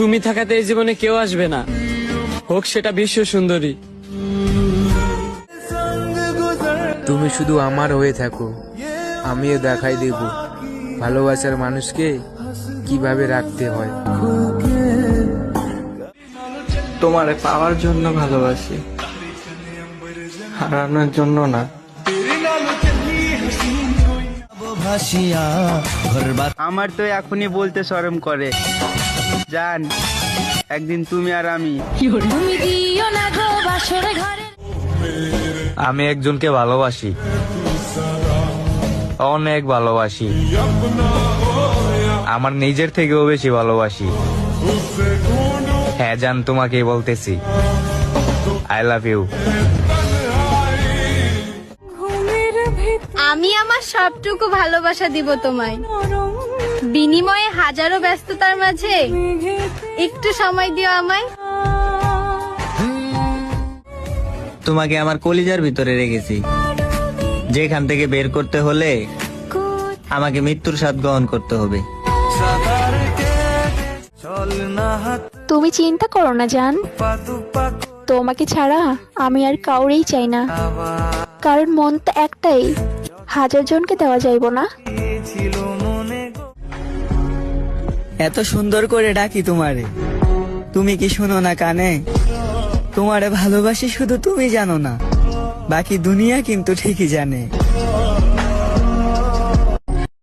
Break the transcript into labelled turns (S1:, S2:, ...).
S1: তুমি থাকাতে এই জীবনে কেউ আসবে না। হোক সেটা বিশ্ব সুন্দরী।
S2: তুমি শুধু আমার হয়ে থাকো। আমিও দেখাই দেব। ভালোবাসার মানুষকে কীভাবে রাখতে হয়।
S3: তোমারে পাওয়ার জন্য ভালোবাসি। হারানোর জন্য না।
S4: আমার তো এখনই বলতে শরম করে। জান একদিন তুমি আর আমি।
S5: তুমি দিও না গো বাসরে ঘরে।
S6: আমি একজনকে ভালোবাসি। অনেক ভালোবাসি। আমার নিজের থেকেও বেশি ভালোবাসি। হ্যাঁ জান তোমাকে বলতেছি। আই লাভ ইউ
S7: আমি আমার সবটুকু ভালোবাসা দিব তোমায়। বিনিময়ে হাজারো ব্যস্ততার মাঝে একটু সময় দিও আমায়।
S4: তোমাকে আমার কলিজার ভিতরে রেখেছি। যেখান থেকে বের করতে হলে আমাকে মৃত্যুর স্বাদ গ্রহণ করতে হবে।
S8: তুমি চিন্তা করো না জান। তোমাকে ছাড়া আমি আর কাউরেই চাই না। কারণ মন তো একটাই। হাজার জনকে দেওয়া যাইব না।
S4: এত সুন্দর করে ডাকি তোমারে। তুমি কি শুনো না কানে? তোমারে ভালোবাসি শুধু তুমি জানো না। বাকি দুনিয়া কিন্তু ঠিকই জানে।